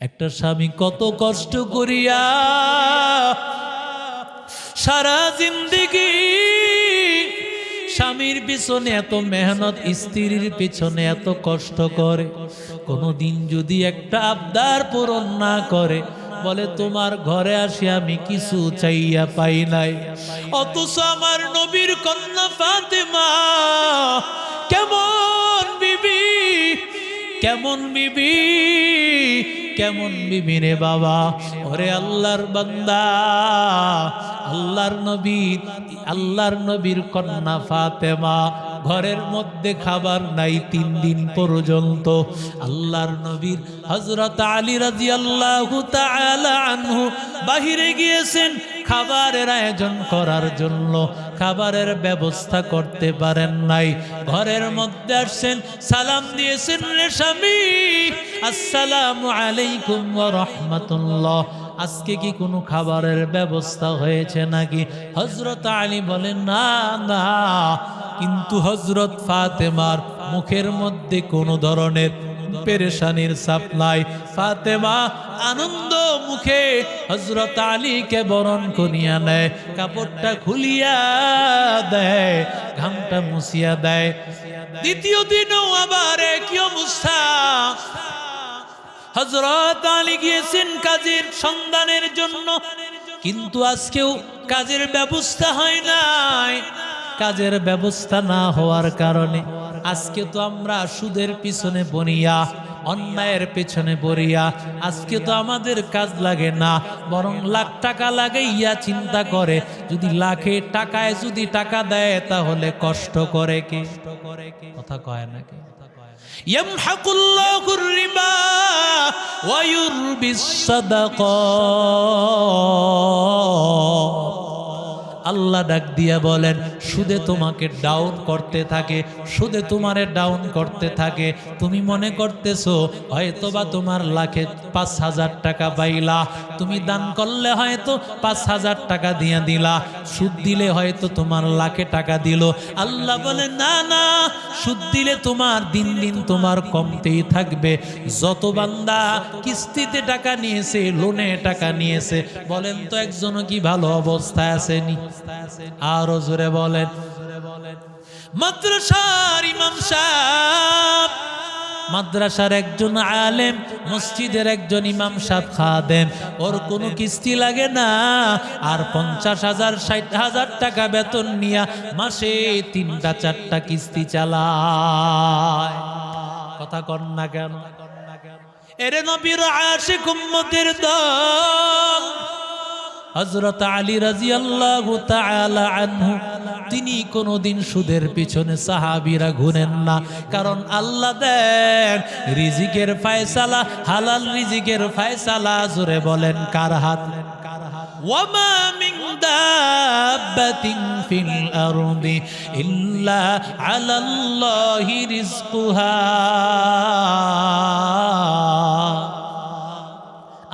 একটা স্বামী কত কষ্ট করিয়া সারা জিন্দিগি স্বামীর পিছনে এত মেহনত, স্ত্রীর পিছনে এত কষ্ট করে। কোনোদিন যদি একটা আবদার পূরণ না করে, বলে তোমার ঘরে আসি আমি কিছু চাইয়া পাই নাই। অথচ আমার নবীর কন্যা ফাতেমা কেমন বিবি কেমন বিবি কেমন বিবি রে বাবা? ওরে আল্লাহর বান্দা আল্লাহর নবী আল্লাহর নবীর কন্যা ফাতেমা ঘরের মধ্যে খাবার নাই তিন দিন পর্যন্ত। আল্লাহর নবীর হজরত আলী রাজি আল্লাহ আনহু বাহিরে গিয়েছেন খাবারের আয়োজন করার জন্য। খাবারের ব্যবস্থা করতে পারেন নাই। ঘরের মধ্যে আসছেন, সালাম দিয়েছেন রে স্বামী। আসসালামু আলাইকুম রাহমাতুল্লাহ। আজকে কি কোনো খাবারের ব্যবস্থা হয়েছে নাকি? হজরত আলী বলেন, না না। কিন্তু হজরত ফাতেমার মুখের মধ্যে কোনো ধরনের পেরেশানির চাপ নাই। ফাতেমা আনন্দ মুখে হজরত আলীকে বরণ করিয়া নেয়, কাপড়টা খুলিয়া দেয়, ঘামটা মুছিয়া দেয়। দ্বিতীয় দিনও আবার একই অবস্থা। হজরত আলী গিয়েছেন কাজের সন্ধানের জন্য। কিন্তু আজকেও কাজের ব্যবস্থা হয় নাই। কাজের ব্যবস্থা না হওয়ার কারণে আজকে তো আমরা সুদের পিছনে বনিয়া, অন্যায়ের পেছনে বরিয়া। আজকে তো আমাদের কাজ লাগে না, বরং লাখ টাকা লাগাইয়া চিন্তা করে। যদি লাখে টাকায় যদি টাকা দেয়, তাহলে কষ্ট করে কে? কথা কয় না কে? يمحق الله الربا ويربي الصدقات. আল্লাহ ডাক দিয়া বলেন, সুদে তোমাকে ডাউন করতে থাকে, সুদে তোমারে ডাউন করতে থাকে। তুমি মনে করতেছো, হয়তোবা তোমার লাখে পাঁচ হাজার টাকা পাইলা। তুমি দান করলে হয়তো পাঁচ হাজার টাকা দিয়ে দিলা। সুদ দিলে হয়তো তোমার লাখে টাকা দিল। আল্লাহ বলে, না না, সুদ দিলে তোমার দিন দিন তোমার কমতেই থাকবে। যত বান্দা কিস্তিতে টাকা নিয়েছে লোনে টাকা নিয়েছে, বলেন তো একজনও কি ভালো অবস্থায় আসেনি? আরও জোরে বলেন। মাদ্রাসার ইমাম সাহেব, মাদ্রাসার একজন আলেম, মসজিদের একজন ইমাম সাহেব খাদেম। ওর কোনো কিস্তি লাগে না। আর পঞ্চাশ হাজার, ষাট হাজার টাকা বেতন নিয়া মাসে তিনটা, চারটা কিস্তি চালায়। কথা কর না কেন? এরে নবীর আশিক উম্মতের দল হজরত আলী রাজি আল্লাহ আনহু তিনি কোনোদিন সুদের পিছনে সাহাবিরা ঘুরেন না কারণ আল্লাহ দেন রিজিকের ফায়সালা হালাল রিজিকের ফায়সালা জোরে বলেন কার হাত وما من دابة في الأرض إلا على الله رزقها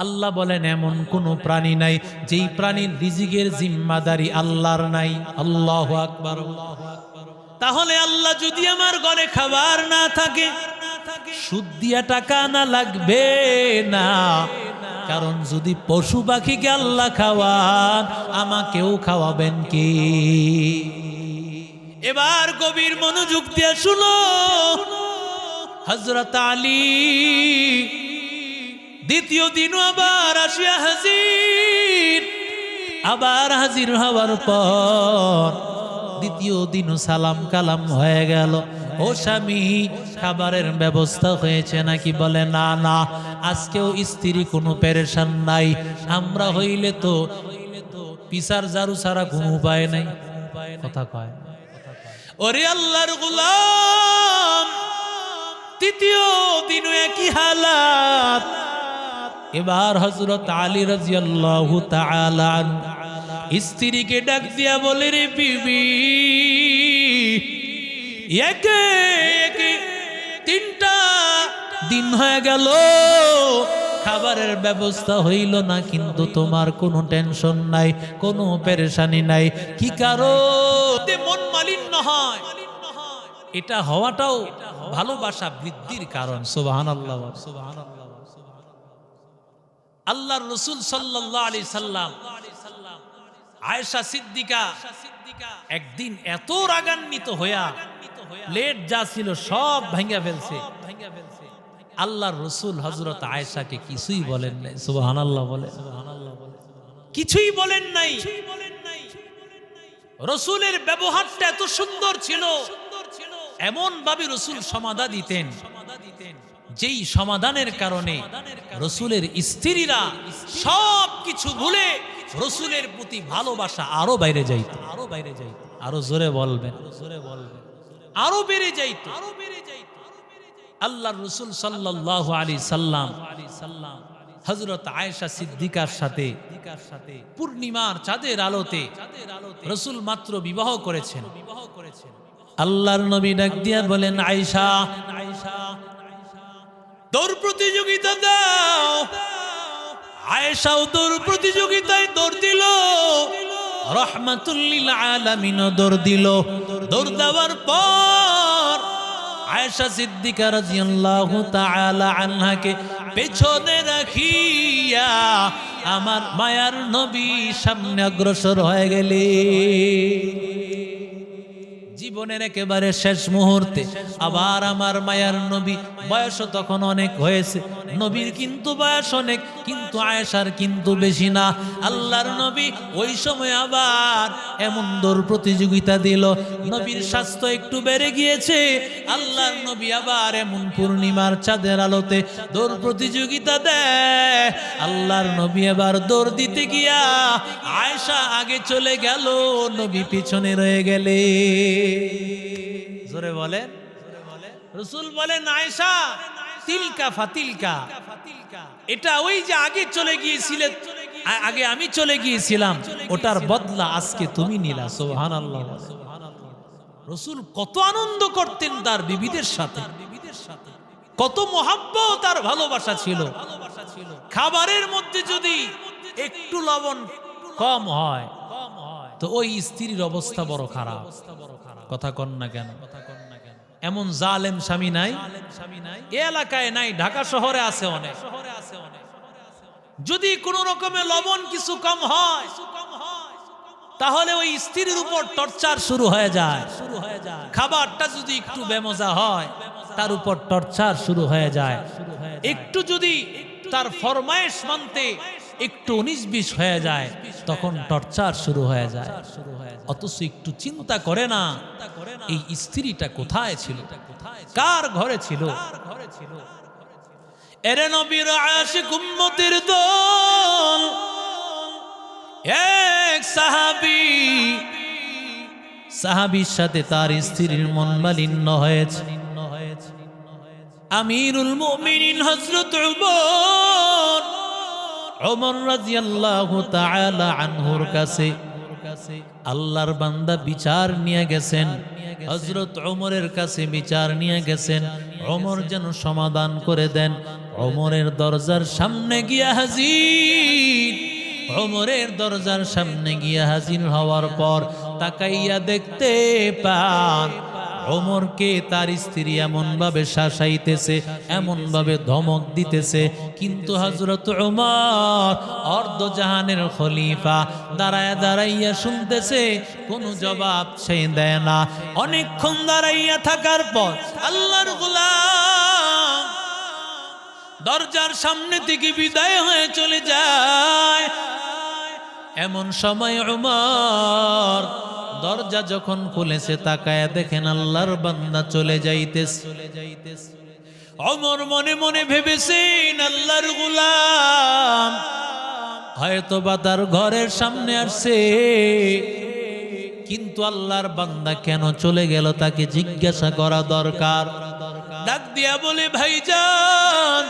আল্লাহ বলেন, এমন কোন প্রাণী নাই, যেই প্রাণীর রিজিকের জিম্মাদারি আল্লাহর নাই। আল্লাহ আকবার তাহলে আল্লাহ যদি আমার ঘরে খাবার না থাকে, সুদ দিয়া টাকা না লাগবে না। কারণ যদি পশু পাখিকে আল্লাহ খাওয়ান, আমাকেও খাওয়াবেন কি? এবার গভীর মনোযোগ দিয়ে শুনো। হজরত আলী দ্বিতীয় দিনও আবার আসিয়া হাজির। আবার হাজির হওয়ার পর দ্বিতীয় দিনও সালাম কালাম হয়ে গেল। ও স্বামী, খাবারের ব্যবস্থা হয়েছে নাকি? বলে, না না, আজকেও স্ত্রী কোনো পেরেশান নাই। আমরা হইলে তো পিসার জারু ছাড়া কোনো উপায় নাই। কথা কয়। ওরে আল্লাহর গুলাম, তৃতীয় দিনও একই হালাত। এবার হজরত আলী রাজিয়াল্লাহু তাআলা স্ত্রীকে ডাক দিয়া বলে, রে বিবি তিনটা দিন হয়ে গেল, খাবারের ব্যবস্থা হইল না, কিন্তু তোমার কোনো টেনশন নাই, কোনো পেরেশানি নাই। কি কারও মন মালিন্য হয়? এটা হওয়াটাও ভালোবাসা বৃদ্ধির কারণ। সুবহানাল্লাহ সুবহানাল্লাহ। আল্লাহর রসুল সাল্লাল্লাহু আলাইহি সাল্লাম, আয়েশা সিদ্দিকা একদিন এত রাগান্বিত হইয়া প্লেট যা ছিল সব ভাঙ্গা ফেলছে। আল্লাহর রসুল হজরত আয়েশাকে কিছুই বলেন নাই, সুবহানাল্লাহ বলে কিছুই বলেন নাই। রসুলের ব্যবহারটা এত সুন্দর ছিল এমন ভাবে রসুল সমাধা দিতেন। যেই সমাধানের কারণে রসুলের স্ত্রীরা সব কিছু ভুলে রসুলের প্রতি ভালোবাসা আরও বাইরে যাইত। আরও বাইরে যাইত। আরও জোরে বলবেন। জোরে বলবেন আরও বেড়ে যাইত। আরও বেড়ে যাইত আল্লাহর রসুল সাল্লাল্লাহু আলাইহি সাল্লাম আলী সাল্লাম হযরত আয়েশা সিদ্দিকার সাথে সাথে পূর্ণিমার চাঁদের আলোতে রসুল মাত্র বিবাহ করেছেন। বিবাহ করেছেন আল্লাহর নবী ডাক দিয়া বলেন আয়েশা আয়েশা দৌড় প্রতিযোগিতা দাও। আয়েশাও দৌড় প্রতিযোগিতায় দৌড় দিল। রহমাতুল্লিল আলামিনও দৌড় দিল। দৌড় দেওয়ার পর আয়েশা সিদ্দিকা রাদিয়াল্লাহু তাআলা আনহাকে পেছনে রাখিয়া আমার মায়ার নবী সামনে অগ্রসর হয়ে গেলে জীবনের একেবারে শেষ মুহূর্তে আবার আমার মায়ার নবী, বয়স তখন অনেক হয়েছে। নবীর কিন্তু বয়স অনেক, কিন্তু আয়েশার কিন্তু বেশি না। আল্লাহর নবী ওই সময় আবার এমন দৌড় প্রতিযোগিতা দিল। নবীর স্বাস্থ্য একটু বেড়ে গিয়েছে। আল্লাহর নবী আবার এমন পূর্ণিমার চাঁদের আলোতে দৌড় প্রতিযোগিতা দেয়। আল্লাহর নবী এবার দৌড় দিতে গিয়া আয়েশা আগে চলে গেল, নবী পিছনে রয়ে গেলে জোরে বলেন রসুল বলেন আয়েশা, তিলকা ফাতিলকা এটা ওই যে আগে চলে গিয়েছিলে, আগে আমি চলে গিয়েছিলাম, ওটার বদলা আজকে তুমি নিলা, সুবহানাল্লাহ রসুল কত আনন্দ করতেন তার বিবিদের সাথে। কত মহাব্বত তার ভালোবাসা ছিল। খাবারের মধ্যে যদি একটু লবণ কম হয়, তো ওই স্ত্রীর অবস্থা বড় খারাপ। কথা কন না কেন? এমন জালেম স্বামী নাই? এ এলাকায় নাই, ঢাকা শহরে আছে অনেক। যদি কোন রকমে লবণ কিছু কম হয়, তাহলে ওই স্ত্রীর উপর টর্চার শুরু হয়ে যায়। শুরু হয়ে যায় খাবারটা যদি একটু বেমজা হয়, তার উপর টর্চার শুরু হয়ে যায়। একটু যদি তার ফরমায়েশ মানতে একটু উনিশ বিশ হয়ে যায়, তখন টর্চার শুরু হয়ে যায়। অথচ একটু চিন্তা করে না, এই স্ত্রীটা কোথায় ছিল? কার ঘরে ছিল? এরে নবীর আশিক উম্মতির দল, এক সাহাবি, সাহাবির সাথে তার স্ত্রীর মন মালিন্য হয়েছে। আমিরুল মুমিনিন হযরত উমর ওমর রাদিয়াল্লাহু তাআলা আনহুর কাছে আল্লাহর বান্দা বিচার নিয়ে গেছেন। হযরত ওমরের কাছে বিচার নিয়ে গেছেন। ওমর যেন সমাধান করে দেন। ওমরের দরজার সামনে গিয়া হাজির। ওমরের দরজার সামনে গিয়া হাজির হওয়ার পর তাকাইয়া দেখতে পান। ওমরকে তার স্ত্রী এমন ভাবে শাসাইতেছে এমন ভাবে ধমক দিতেছে। কিন্তু হজরত ওমর অর্ধ জাহানের খলিফা দাঁড়ায় দাঁড়াইয়া শুনতেছে, কোনো জবাব সে দেয় না। অনেকক্ষণ দাঁড়াইয়া থাকার পর আল্লাহর গোলাম দরজার সামনে থেকে বিদায় হয়ে চলে যায়। এমন সময় উমর দরজা যখন খুলেছে তাকায় দেখেন আল্লাহর বান্দা চলে যাইতেস অমর মনে মনে ভেবেছেন আল্লাহর গুলাম হয়তো বা তার ঘরের সামনে আসছে। কিন্তু আল্লাহর বান্দা কেন চলে গেল তাকে জিজ্ঞাসা করা দরকার। ডাক দিয়া বলে, ভাইজান,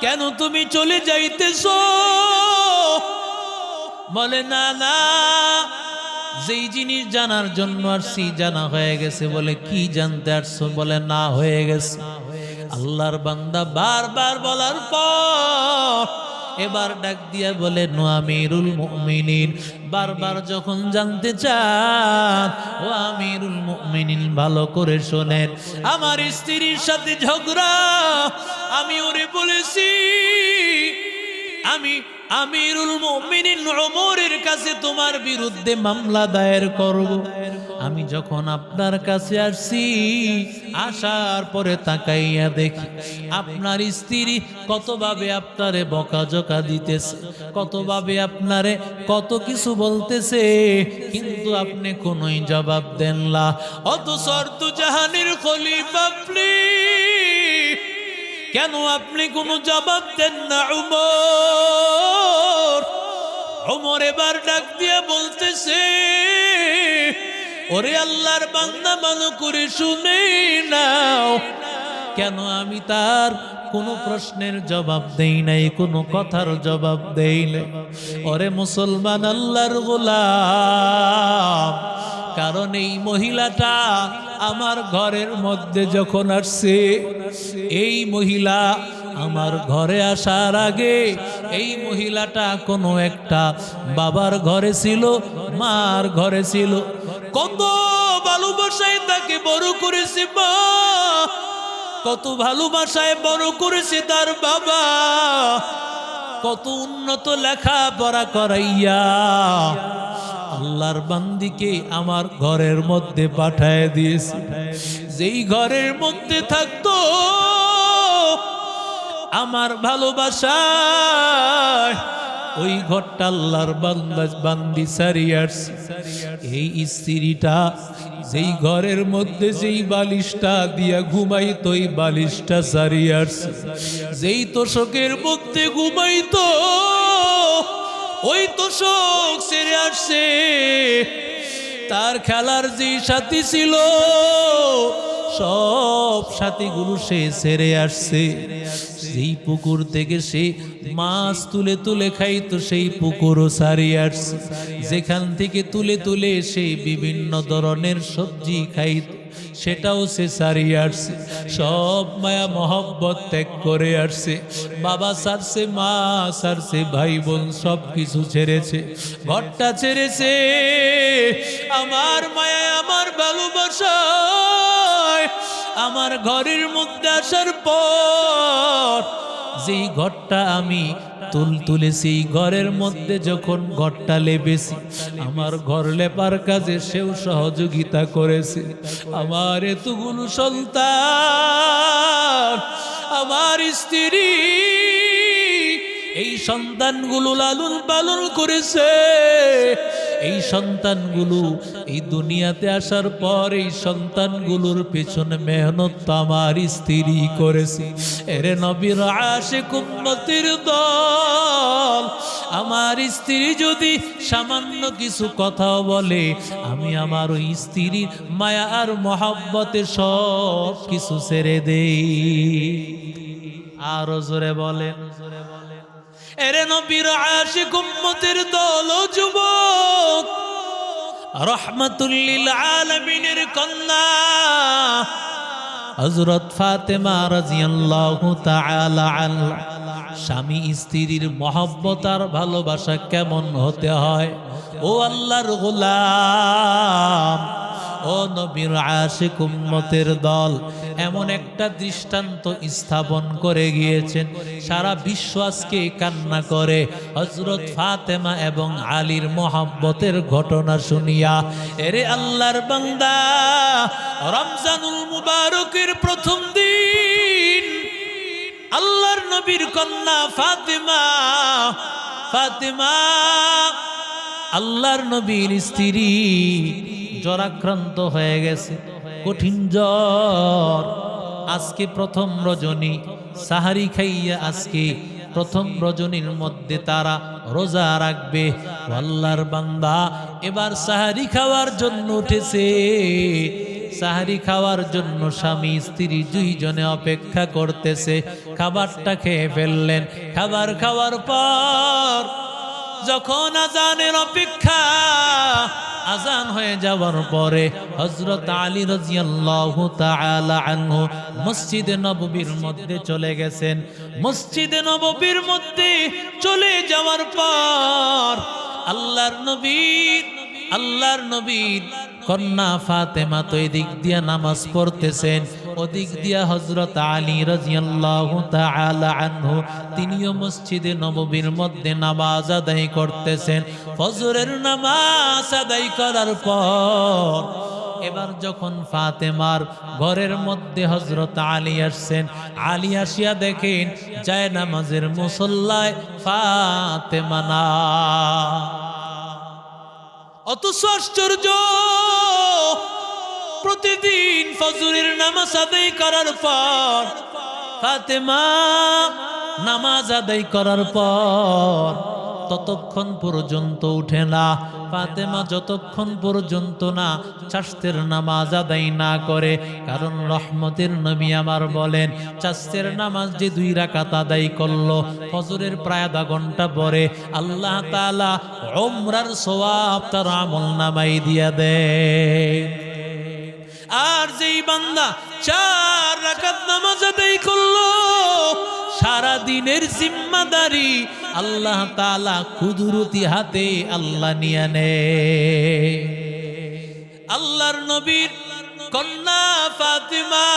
কেন তুমি চলে যাইতেছো? বলে, না না যেই জিনিস জানার জন্য আসছি জানা হয়ে গেছে বলে কি জানতে আসছো বলে না হয়ে গেছে। আল্লাহর বান্দা বারবার বলার পর এবার ডাক দিয়া বলে, নো আমিরুল মুমিনিন। বারবার যখন জানতে চান, ও আমিরুল মুমিনিন, ভালো করে শোনেন। আমার স্ত্রীর সাথে ঝগড়া, আমি ওরে বলেছি, আমি আমিরুল মুমিনিন ওমরের কাছে তোমার বিরুদ্ধে মামলা দায়ের করব। আমি যখন আপনার কাছে আসছি, আসার পরে তাকাইয়া দেখি, আপনার স্ত্রী কতভাবে আপনারে বকাঝকা দিতেছে, কতভাবে আপনারে কত কিছু বলতেছে, কিন্তু আপনি কোনোই জবাব দেন না। অত শর্ত জাহানের খলিফা আপনি, কেন আপনি কোনো জবাব দেন না উমর? উমর এবার ডাক দিয়ে বলতেছে, ওরে আল্লাহর বান্দা, ভালো করে শুনে নাও। কেন আমি তার কোনো প্রশ্নের জবাব দেই নাই, কোনো কথার জবাব দেই নাই? ওরে মুসলমান আল্লাহর গোলাম, কারণ এই মহিলাটা আমার ঘরের মধ্যে যখন আসছে, এই মহিলা আমার ঘরে আসার আগে এই মহিলাটা কোনো একটা বাবার ঘরে ছিল, মার ঘরে ছিল। কত ভালোবাসায় তাকে বড় করেছে কত ভালোবাসায় বড় করেছে তার বাবা, কত উন্নত লেখাপড়া করাইয়া আল্লাহর বান্দিকে আমার ঘরের মধ্যে পাঠায় দিয়েছে। যেই ঘরের মধ্যে থাকতো আমার ভালোবাসায় ওই ঘরটা আল্লাহর বান্দা সারিয়ার্স এই স্ত্রীটা যেই ঘরের মধ্যে যেই বালিশটা দিয়া ঘুমাইতো ওই বালিশটা সারিয়ার্স যেই তোষকের মধ্যে ঘুমাইতো, ওই তোষক সেরে আসছে। তার খেলার যে সাথী ছিল সব সাথীগুলো সে ছেড়ে আসছে। সেই পুকুর থেকে সে মাছ তুলে তুলে খাইতো সেই পুকুরও সারিয়ে আসছে। যেখান থেকে তুলে তুলে সে বিভিন্ন ধরনের সবজি খাইত সেটাও সে সারিয়ে আসছে। সব মায়া মহব্বত ত্যাগ করে আসছে। বাবা সারছে, মা সারছে, ভাই বোন সব কিছু ছেড়েছে। ঘরটা ছেড়েছে। আমার মায়া, আমার ভালোবাসায় আমার ঘরের মধ্যে আসার পর যেই ঘরটা আমি তুল তুলেছি ঘরের মধ্যে যখন ঘরটা লেবেছি আমার ঘর লেপার কাজে সেও সহযোগিতা করেছে। আমার এতগুলো সন্তান, আমার স্ত্রী এই সন্তানগুলো লালন পালন করেছে। এই সন্তানগুলো এই দুনিয়াতে আসার পর এই সন্তানগুলোর পেছনে মেহনত আমার স্ত্রী করেছে। এরে নবীর আশে কুম্মতির দল, আমার স্ত্রী যদি সামান্য কিছু কথাও বলে, আমি আমার ওই স্ত্রীর মায়া আর মহাব্বতে সব কিছু ছেড়ে দেই। আরও জোরে বলেন। এরে নবীর আশিক উম্মতের দল যুবক, রহমাতুল্লিল আলামিনের কন্যা, হযরত ফাতেমা রাদিয়াল্লাহু তাআলা আনহা, স্বামী স্ত্রীর মহব্বত আর ভালোবাসা কেমন হতে হয়? ও আল্লাহর গোলাম ও নবীর আশিক উম্মতের দল এমন একটা দৃষ্টান্ত স্থাপন করে গিয়েছেন। সারা বিশ্ব আজকে কান্না করে। হজরত ফাতেমা এবং আলীর মোহাব্বতের ঘটনা শুনিয়া, এরে আল্লাহর বান্দা, রমজানুল মুবারকের প্রথম দিন আল্লাহর নবীর কন্যা ফাতেমা ফাতেমা, আল্লাহর নবীর স্ত্রী জ্বরাক্রান্ত হয়ে গেছে। কঠিন জ্বর। আজকে প্রথম রজনী। সাহারি খাইয়া আজকে প্রথম রজনীর মধ্যে তারা রোজা রাখবে। আল্লাহর বান্দা এবার সাহারি খাওয়ার জন্য উঠেছে। সাহারি খাওয়ার জন্য স্বামী, স্ত্রী দুইজনে অপেক্ষা করতেছে। খাবারটা খেয়ে ফেললেন। খাবার খাওয়ার পর যখন আজানের অপেক্ষা আজান হয়ে যাওয়ার পরে হজরত আলী রাজিয়াল্লাহু তাআলা আনহু মসজিদে নববীর মধ্যে চলে গেছেন। মসজিদে নববীর মধ্যে চলে যাওয়ার পর আল্লাহর নবী আল্লাহর নবী কন্যা ফাতেমা তো এদিক দিয়ে নামাজ পড়তেছেন। ওদিক দিয়া হজরত আলী রাজিয়াল্লাহু তিনিও মসজিদে নববীর মধ্যে নামাজ আদায় করতেছেন। ফজরের নামাজ আদায় করার পর এবার যখন ফাতেমার ঘরের মধ্যে হজরত আলী আসছেন, আলী আসিয়া দেখেন, যায় নামাজের মুসল্লায় ফাতেমা না। অথচ আশ্চর্য! প্রতিদিন ফজরের নামাজ আদায় করার পর, ফাতেমা নামাজ আদায় করার পর ততক্ষণ পর্যন্ত উঠে না। ফাতেমা যতক্ষণ পর্যন্ত না চাষের নামাজ আদায় না করে, কারণ রহমতের নবী আমার বলেন, চাষের নামাজ যে দুই রাকাত আদায় করল, ফজরের প্রায় আধা ঘণ্টা পরে আল্লাহ তাআলা ওমরার সোয়াব তার আমল নামাই দিয়া দেয়। আর যেই বান্দা চার রাকাত নামাজ আদায় করল সারা দিনের জিম্মাদারি আল্লাহ তাআলা কুদরতি হাতে আল্লাহ নিয়ে নে। আল্লাহর নবীর কন্যা ফাতিমা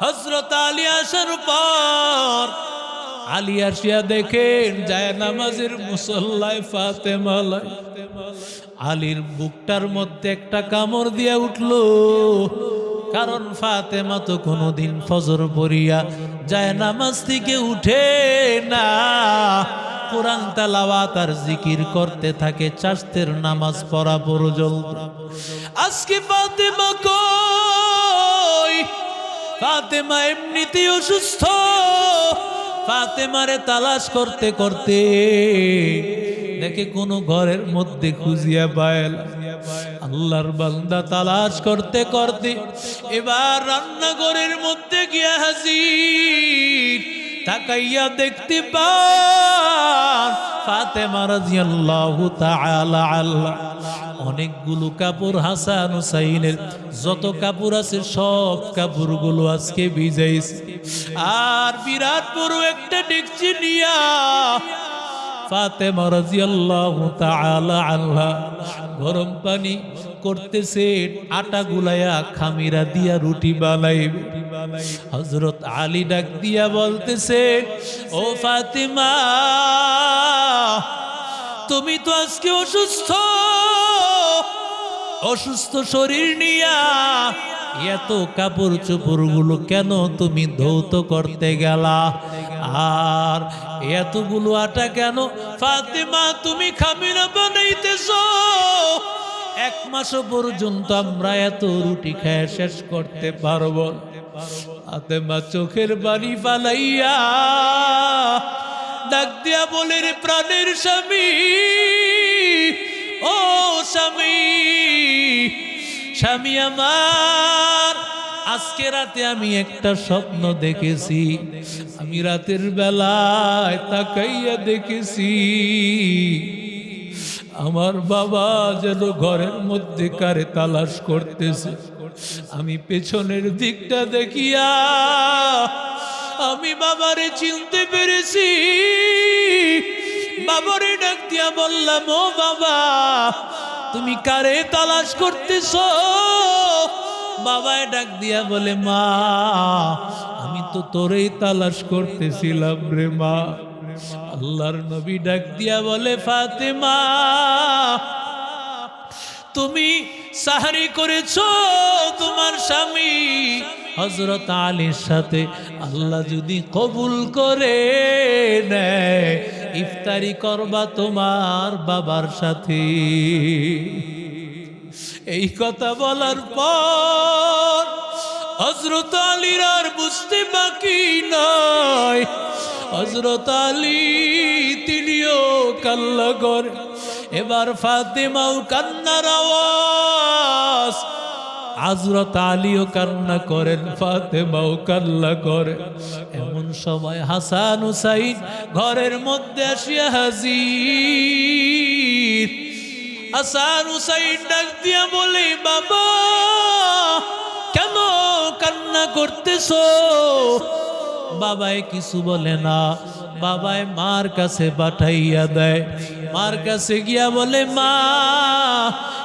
হজরত আলী আসার পর আলী আসিয়া দেখেন, যায় নামাজের মুসল্লায় ফাতেমালায়। আলীর বুকটার মধ্যে একটা কামড় দিয়া উঠল, কারণ ফাতেমা তো কোনোদিন ফজর পড়িয়া যায় নামাজ থেকে উঠে না। কোরআন তালাওয়াত আর জিকির করতে থাকে চাষতের নামাজ পড়া প্রয়োজন আজকে ফাতেমা কই? ফাতেমা এমনিতেই অসুস্থ। ফাতেমারে তালাশ করতে করতে দেখে কোনো ঘরের মধ্যে খুঁজিয়া পায়ল। আল্লাহর বান্দা তালাশ করতে করতে এবার রান্নাঘরের মধ্যে গিয়া হাসি তাকাইয়া দেখতে পান আল্লাহ অনেকগুলো কাপড় হাসান হুসাইনের, যত কাপড় আছে সব কাপড়গুলো আজকে ভিজাইছে। আর বিরাট বড় একটা ডেকচি নিয়া ফাতেমা রাদিয়াল্লাহু তাআলা আনহা গরম পানি করতেছে, আটা গুলায়া খামিরা দিয়া রুটি বানাইবে। হযরত আলী ডাক দিয়া বলতেছে, ও ফাতেমা, তুমি তো আজকে অসুস্থ। অসুস্থ শরীর নিয়া এত কাপড় চোপড় কেন তুমি ধৌত করতে গেলা? আর এতগুলো আটা কেন? ফাতেমা, তুমি খামিনা বানাইতেছ। এক মাস পর্যন্ত আমরা এত রুটি খেয়ে শেষ করতে পারব। ফাতেমা চোখের বাড়ি পালাইয়া ডাক দিয়া বলে, রে প্রাণের স্বামী, ও স্বামী স্বামী আমার। আজকে রাতে আমি একটা স্বপ্ন দেখেছি। আমি রাতের বেলায় তাকাইয়া দেখেছি। আমার বাবা যেন ঘরের মধ্যে কারে তালাশ করতেছে। আমি পেছনের দিকটা দেখিয়া আমি বাবারে চিনতে পেরেছি। বাবারে ডাক দিয়া বললাম, ও বাবা, তুমি কারে তালাশ করতেছ? বাবায় ডাক দিয়া বলে, মা, আমি তো তোরেই তালাশ করতেছিলাম রে মা। আল্লাহর নবী ডাক দিয়া বলে, ফাতেমা, তুমি সাহারি করেছ তোমার স্বামী। হজরত আলীর সাথে আল্লাহ যদি কবুল করে নেয়, ইফতারি করবা তোমার বাবার সাথে। এই কথা বলার পর হজরত আলীর আর বুঝতে বাকি নয় হজরত আলী তিনিও কাল্লা করে এবার ফাতেমাও কান্নার আওয়াজ। হজরত আলীও কান্না করেন, ফাতেমাও কান্না করে এমন সময় হাসান হুসাইন ঘরের মধ্যে আসিয়া হাজির। হাসান হুসাইন ডাক দিয়া বলে, বাবা, কেন কান্না করতেছ? বাবায় কিছু বলে না। বাবায় মার কাছে পাঠাইয়া দেয়। মার কাছে গিয়া বলে, মা,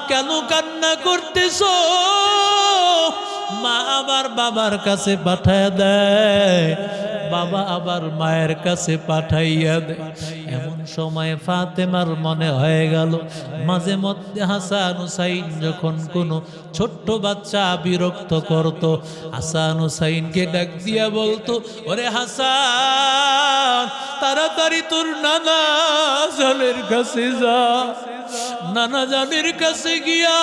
কেন কান্না করতেছ? মা আবার বাবার কাছে পাঠায় দেয়। বাবা আবার মায়ের কাছে পাঠাইয়া দেয়। এমন সময় ফাতেমার মনে হয়ে গেল, মাঝে মধ্যে হাসান হুসাইন যখন কোনো ছোট্ট বাচ্চা বিরক্ত করত, হাসান হুসাইনকে ডাক দিয়া বলতো, ওরে হাসান, তাড়াতাড়ি তোর নানা জানের কাছে যা, নানা জানের কাছে গিয়া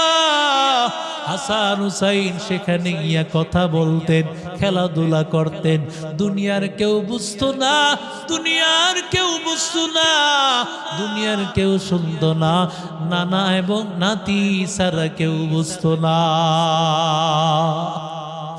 হাসান হুসাইন সেখানে গিয়া কথা বলতেন, খেলাধুলা করতেন। দুনিয়ার কেউ বুঝতো না, দুনিয়ার কেউ বুঝতো না, দুনিয়ার কেউ শুনতো না, নানা এবং নাতি সারা কেউ বুঝতো না।